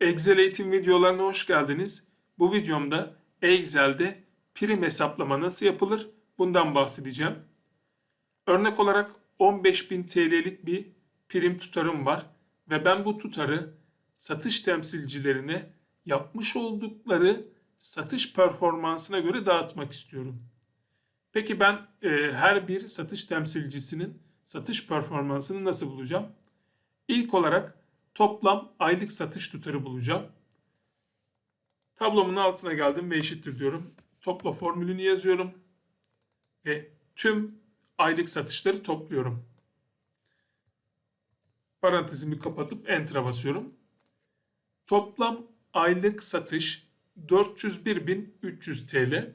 Excel eğitim videolarına hoş geldiniz. Bu videomda Excel'de prim hesaplama nasıl yapılır bundan bahsedeceğim. Örnek olarak 15.000 TL'lik bir prim tutarım var ve ben bu tutarı satış temsilcilerine yapmış oldukları satış performansına göre dağıtmak istiyorum. Peki ben e, her bir satış temsilcisinin satış performansını nasıl bulacağım? İlk olarak toplam aylık satış tutarı bulacağım. Tablomun altına geldim ve eşittir diyorum. Topla formülünü yazıyorum ve tüm aylık satışları topluyorum. Parantezimi kapatıp Enter'a basıyorum. Toplam aylık satış 401.300 TL.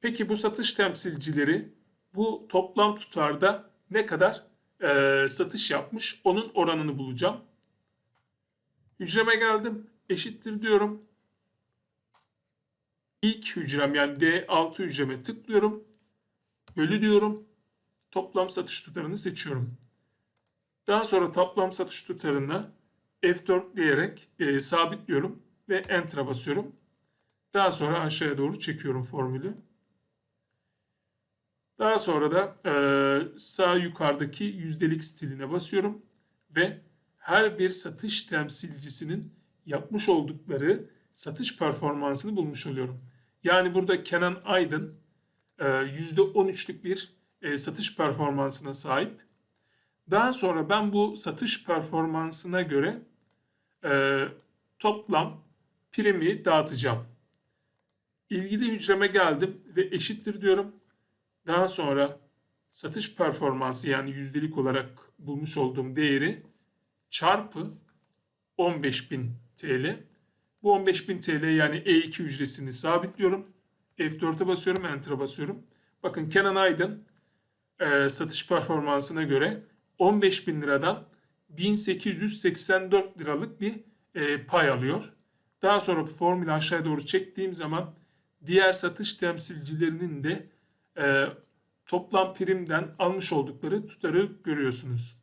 Peki bu satış temsilcileri bu toplam tutarda ne kadar e, satış yapmış onun oranını bulacağım. Hücreme geldim. Eşittir diyorum. İlk hücrem yani D6 hücreme tıklıyorum. Bölü diyorum. Toplam satış tutarını seçiyorum. Daha sonra toplam satış tutarını F4 diyerek e, sabitliyorum ve Enter'a basıyorum. Daha sonra aşağıya doğru çekiyorum formülü. Daha sonra da e, sağ yukarıdaki yüzdelik stiline basıyorum ve her bir satış temsilcisinin yapmış oldukları satış performansını bulmuş oluyorum. Yani burada Kenan Aydın e, %13'lük bir e, satış performansına sahip. Daha sonra ben bu satış performansına göre e, toplam primi dağıtacağım. İlgili hücreme geldim ve eşittir diyorum. Daha sonra satış performansı yani yüzdelik olarak bulmuş olduğum değeri çarpı 15.000 TL. Bu 15.000 TL yani E2 hücresini sabitliyorum. F4'e basıyorum, Enter'a basıyorum. Bakın Kenan Aydın e, satış performansına göre 15.000 liradan 1884 liralık bir e, pay alıyor. Daha sonra formülü aşağıya doğru çektiğim zaman diğer satış temsilcilerinin de e, toplam primden almış oldukları tutarı görüyorsunuz.